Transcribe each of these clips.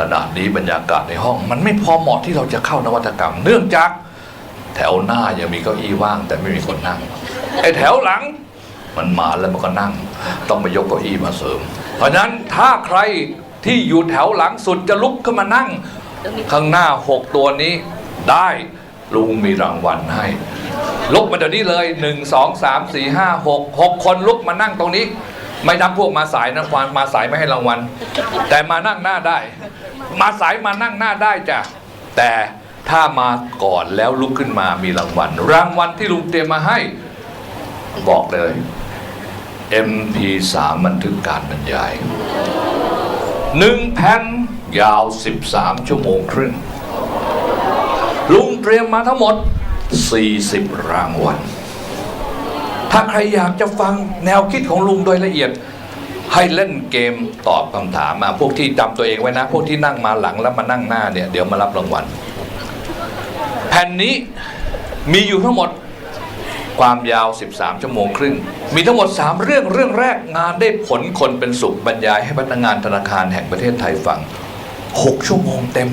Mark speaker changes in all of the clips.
Speaker 1: ขณะนี้บรรยากาศในห้อง มันไม่พอเหมาะที่เราจะเข้านวัตกรรม เนื่องจากแถวหน้ายังมีเก้าอี้ว่าง แต่ไม่มีคนนั่งไอ้แถวหลัง มันมาแล้วมันก็นั่ง ต้องไปยกเก้าอี้มาเสริม เพราะฉะนั้นถ้าใครที่อยู่แถวหลังสุดจะลุกขึ้นมานั่ง ข้างหน้าหกตัวนี้ได้ลุงมีรางวัลให้ ลุกมาเดี๋ยวนี้เลยหนึ่งสองสามสี่ห้าหกหกคนลุกมานั่งตรงนี้ ไม่นับพวกมาสายนะความมาสายไม่ให้รางวัล แต่มานั่งหน้าได้ มาสายมานั่งหน้าได้จ้ะแต่ถ้ามาก่อนแล้วลุกขึ้นมามีรางวัล รางวัลที่ลุงเตรียมมาให้บอกเลย MP3 บันทึกการบรรยายหนึ่งแผ่นยาว 13 ชั่วโมงครึ่งลุงเตรียมมาทั้งหมด 40 รางวัล ถ้าใครอยากจะฟังแนวคิดของลุงโดยละเอียด ให้เล่นเกมตอบคำถามมาพวกที่จำตัวเองไว้นะ พวกที่นั่งมาหลังแล้วมานั่งหน้าเนี่ยเดี๋ยวมารับรางวัลแผ่นนี้มีอยู่ทั้งหมดความยาว 13 ชั่วโมงครึ่ง มีทั้งหมด 3 เรื่อง เรื่องแรกงานได้ผลคนเป็นสุขบรรยายให้พนักงานธนาคารแห่งประเทศไทยฟัง 6 ชั่วโมงเต็ม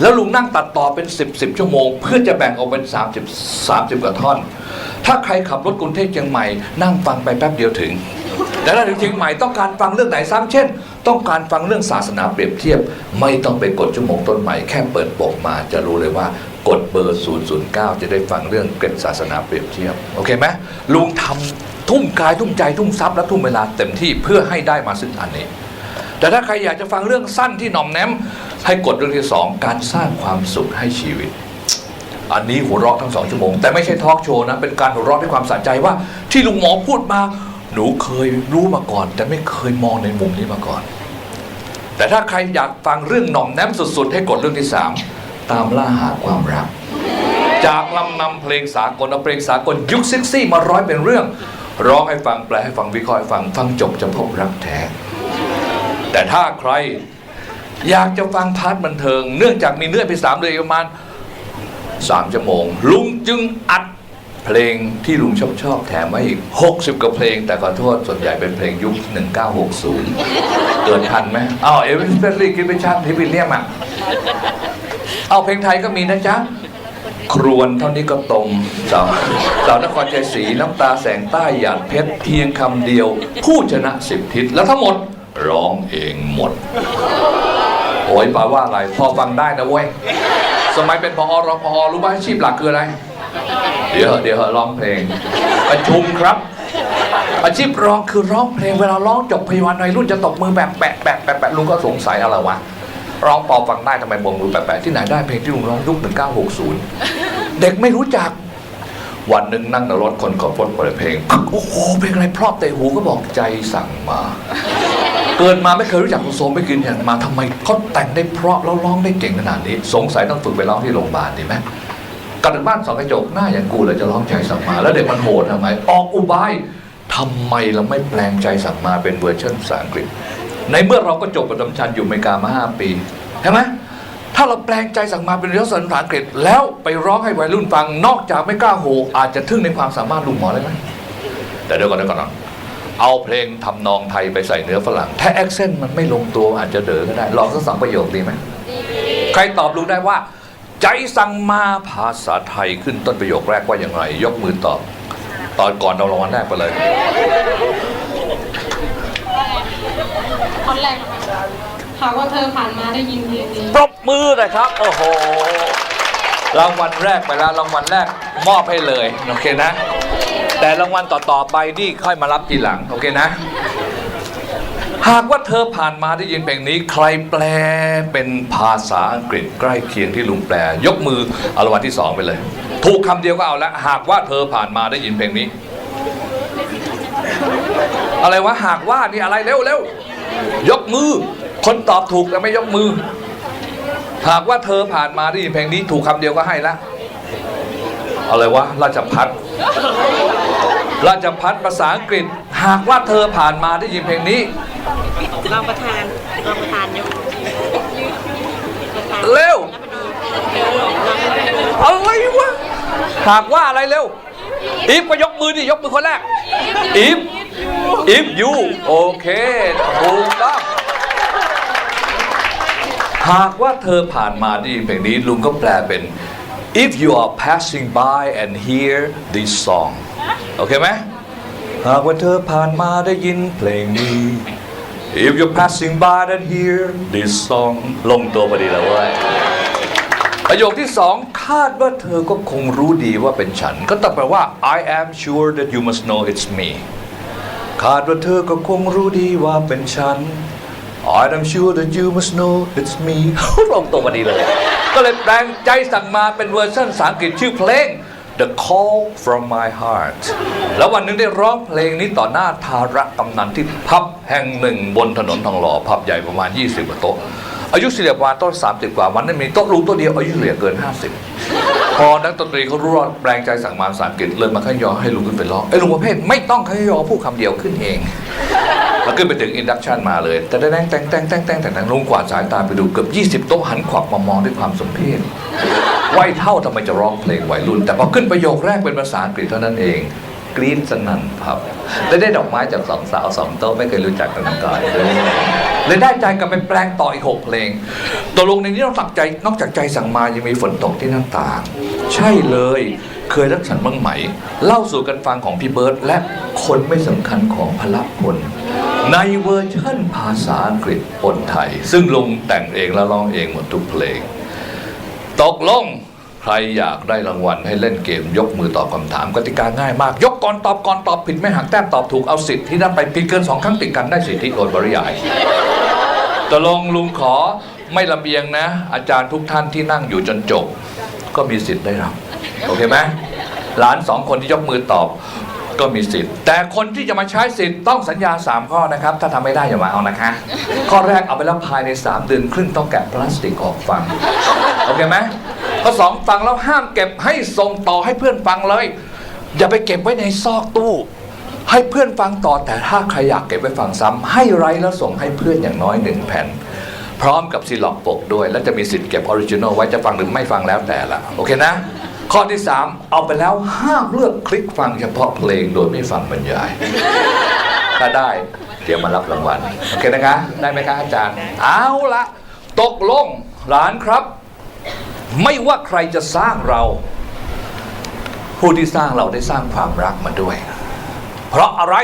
Speaker 1: แล้วลุงนั่งตัดต่อเป็น 10 10 ชั่วโมง เพื่อจะแบ่งออกเป็น 30 30 กว่าท่อน ถ้าใครขับรถกรุงเทพเชียงใหม่นั่งฟังไปแป๊บเดียวถึง แต่ถ้าถึงเชียงใหม่ต้องการฟังเรื่องไหนซ้ำเช่น ต้องการฟังเรื่องศาสนาเปรียบเทียบ ไม่ต้องไปกดชั่วโมงต้นใหม่แค่เปิดปกมาจะรู้เลยว่ากดเบอร์ 009 จะได้ฟังเรื่องเกร็ดศาสนาเปรียบเทียบ โอเคไหมลุงทำทุ่มกายทุ่มใจทุ่มทรัพย์และทุ่มเวลาเต็มที่เพื่อให้ได้มาซึ่งอันนี้ แต่ถ้าใครอยากจะฟังเรื่องสั้นที่หน่อมแนมให้กดเรื่องที่สองการสร้างความสุขให้ชีวิต อันนี้หัวเราะทั้งสองชั่วโมง แต่ไม่ใช่ทอล์กโชว์นะ เป็นการหัวเราะด้วยความสะใจว่า ที่ลุงหมอพูดมา หนูเคยรู้มาก่อน แต่ไม่เคยมองในมุมนี้มาก่อน แต่ถ้าใครอยากฟังเรื่องหน่อมแนมสุดๆ ให้กดเรื่องที่สามตามล่าหาความรัก จากลำนำเพลงสากลเอาเพลงสากลยุคซิกซี่มาร้อยเป็นเรื่อง ร้องให้ฟังแปลให้ฟังวิเคราะห์ให้ฟังฟังจบจะพบรักแท้ แต่ถ้าใครอยากจะฟังพาร์ทบันเทิง เนื่องจากมีเนื้อไปสามเลยประมาณสามชั่วโมง ลุงจึงอัดเพลงที่ลุงชอบชอบแถมไว้อีก 60 กว่าเพลง แต่ขอโทษส่วนใหญ่เป็นเพลงยุค 1960 เกินทันไหมอ้าวเอวิสเปรลี่กินไปชันที่วิเลียมอะเอาเพลงไทยก็มีนะจ๊ะ ครวนเท่านี้ก็ตรงสาวสาวนครชัยศรีน้ำตาแสงใต้หยาดเพชรเพียงคำเดียว ผู้ชนะสิบทิศแล้วทั้งหมด ร้องเองหมด โอ้ยแปลว่าอะไร พอฟังได้นะเว้ย สมัยเป็นพอรอพอรู้ไหมอาชีพหลักคืออะไร เดี๋ยวเดี๋ยวร้องเพลง ประชุมครับ อาชีพร้องคือร้องเพลงเวลาร้องจบพยาบาลวัยรุ่นจะตบมือแบบแปะแปะแปะแปะลุงก็สงสัยอะไรวะร้องพอฟังได้ทำไมบกมือแปะแปะที่ไหนได้เพลงที่ลุงร้องยุค1960 เด็กไม่รู้จัก วันหนึ่งนั่งในรถคนขับรถเปิดเพลง โอ้โหเพลงอะไรเพราะเตะหูก็บอกใจสั่งมา เกิดมาไม่เคยรู้จักคุณโซมไม่กินเห็นมาทำไมเขาแต่งได้เพราะแล้วร้องได้เก่งขนาดนี้ สงสัยต้องฝึกไปร้องที่โรงพยาบาลดีไหมกลับถึงบ้านสองกระจกหน้าอย่างกูเลยจะร้องใจสั่งมาแล้วเด็กมันโหดทำไม ออกอุบายทำไมเราไม่แปลงใจสั่งมาเป็นเวอร์ชันภาษาอังกฤษ ในเมื่อเราก็จบประจำชั้นอยู่อเมริกามาห้าปีใช่ไหมถ้าเราแปลงใจสั่งมาเป็นเรื่องภาษาอังกฤษ แล้วไปร้องให้วัยรุ่นฟังนอกจากไม่กล้าโหอาจจะทึ่งในความสามารถลุงหมอเลยไหมแต่เดี๋ยวก่อนเดี๋ยวก่อนนะ เอาเพลงทำนองไทยไปใส่เนื้อฝรั่ง ถ้าแอคเซนต์มันไม่ลงตัวอาจจะเด๋อก็ได้ ลองสักสองประโยคดีไหมใครตอบลุงได้ว่า ใจสั่งมาภาษาไทยขึ้นต้นประโยคแรกว่าอย่างไร ยกมือตอบ ตอนก่อนเอารางวัลแรกไปเลย
Speaker 2: คนแรกหากว่าเธอผ่านมาได้ยินเพลงนี้
Speaker 1: ปรบมือเลยครับ โอ้โหรางวัลแรกไปแล้วรางวัลแรกมอบให้เลย โอเคนะ แต่รางวัลต่อๆไปนี่ค่อยมารับทีหลัง โอเคนะ หากว่าเธอผ่านมาได้ยินเพลงนี้ ใครแปลเป็นภาษาอังกฤษใกล้เคียงที่ลุงแปล ยกมือเอารางวัลที่สองไปเลย ถูกคำเดียวก็เอาละหากว่าเธอผ่านมาได้ยินเพลงนี้ อะไรวะหากว่านี่อะไรเร็วเร็วยกมือ คนตอบถูกแต่ไม่ยกมือ หากว่าเธอผ่านมาได้ยินเพลงนี้ ถูกคำเดียวก็ให้ละ อะไรวะราชพัฒราชพัฒภาษาอังกฤษ หากว่าเธอผ่านมาได้ยินเพลงนี้
Speaker 3: รองประธานรองประธานยกประธาน
Speaker 1: เร็วอะไรวะหากว่าอะไรเร็วอีฟก็ยกมือดิยกมือคนแรกอีฟอีฟยูโอเคถูกต้องหากว่าเธอผ่านมาได้ยินเพลงนี้ลุงก็แปลเป็น if you are passing by and hear this song โอเคไหมหากว่าเธอผ่านมาได้ยินเพลงนี้ if you're passing by and hear this song ลงตัวพอดีแล้วเว้ยประโยคที่สองคาดว่าเธอก็คงรู้ดีว่าเป็นฉัน ก็ต้องแปลว่า I am sure that you must know it's me คาดว่าเธอก็คงรู้ดีว่าเป็นฉัน I am sure that you must know it's me ลงตัวพอดีเลย ก็เลยแปลงใจสั่งมาเป็นเวอร์ชันภาษาอังกฤษชื่อเพลง The Call from My Heart แล้ววันนึงได้ร้องเพลงนี้ต่อหน้าทาระกำนันที่พับแห่งหนึ่งบนถนนทองหล่อพับใหญ่ประมาณ 20กว่าโต๊ะ อายุเฉลี่ยประมาณต้น30 กว่าวันนั้นมีโต๊ะลุงโต๊ะเดียวอายุเฉลี่ยเกิน 50 พอนักดนตรีเขารู้ว่าแปลงใจสั่งมาภาษาอังกฤษเลยมาขยอให้ลุงขึ้นไปร้องไอ้ลุงประเภทไม่ต้องขยอพูดคำเดียวขึ้นเอง แล้วขึ้นไปถึงอินดักชันมาเลยแต่ได้แต่งแต่งแต่งแต่งแต่งแต่งลุงกวาดสายตาไปดูเกือบ20 โต๊ะหันขวับมามองด้วยความสมเพชวัยเท่าทำไมจะร้องเพลงวัยรุ่น แต่พอขึ้นประโยคแรกเป็นภาษาอังกฤษเท่านั้นเองกรี๊ดสนั่นครับและได้ดอกไม้จากสองสาวสองโต๊ะไม่เคยรู้จักกันมาก่อนเลยได้ใจกลับไปแปลงต่ออีกหกเพลงตกลงในนี้นอกจากใจนอกจากใจสั่งมายังมีฝนตกที่หน้าต่าง ใช่เลยเคยรักฉันบ้างไหม เล่าสู่กันฟังของพี่เบิร์ตและคนไม่สำคัญของพละพล ในเวอร์ชันภาษาอังกฤษปนไทย ซึ่งลุงแต่งเองและร้องเองหมดทุกเพลง ตกลงใครอยากได้รางวัลให้เล่นเกม ยกมือตอบคำถามกติกาง่ายมาก ยกก่อนตอบก่อนตอบผิดไม่หักแต้มตอบถูกเอาสิทธิ์ที่นั่นไปผิดเกินสองครั้งติดกันได้สิทธิโดยปริยายตกลงลุงขอไม่ลำเอียงนะ อาจารย์ทุกท่านที่นั่งอยู่จนจบ ก็มีสิทธิ์ได้รับโอเคไหมหลานสองคนที่ยกมือตอบ ก็มีสิทธิ์ แต่คนที่จะมาใช้สิทธิ์ต้องสัญญา 3 ข้อนะครับ ถ้าทำไม่ได้อย่ามาเอานะคะ ข้อแรกเอาไปแล้วภายใน 3 เดือนครึ่งต้องแกะพลาสติกออกฟังโอเคไหมข้อสองฟังแล้วห้ามเก็บให้ส่งต่อให้เพื่อนฟังเลย อย่าไปเก็บไว้ในซอกตู้ ให้เพื่อนฟังต่อแต่ถ้าใครอยากเก็บไว้ฟังซ้ำให้ไรแล้วส่งให้เพื่อนอย่างน้อยหนึ่งแผ่น พร้อมกับซีล็อกปกด้วย และจะมีสิทธิ์เก็บออริจินอลไว้จะฟังหรือไม่ฟังแล้วแต่ละโอเคนะ ข้อที่สามเอาไปแล้วห้ามเลือกคลิกฟังเฉพาะเพลงโดยไม่ฟังบรรยาย ถ้าได้ เดี๋ยวมารับรางวัลโอเคนะคะ ได้ไหมคะอาจารย์ เอาละตกลงหลานครับ ไม่ว่าใครจะสร้างเรา ผู้ที่สร้างเราได้สร้างความรักมาด้วย เพราะอะไร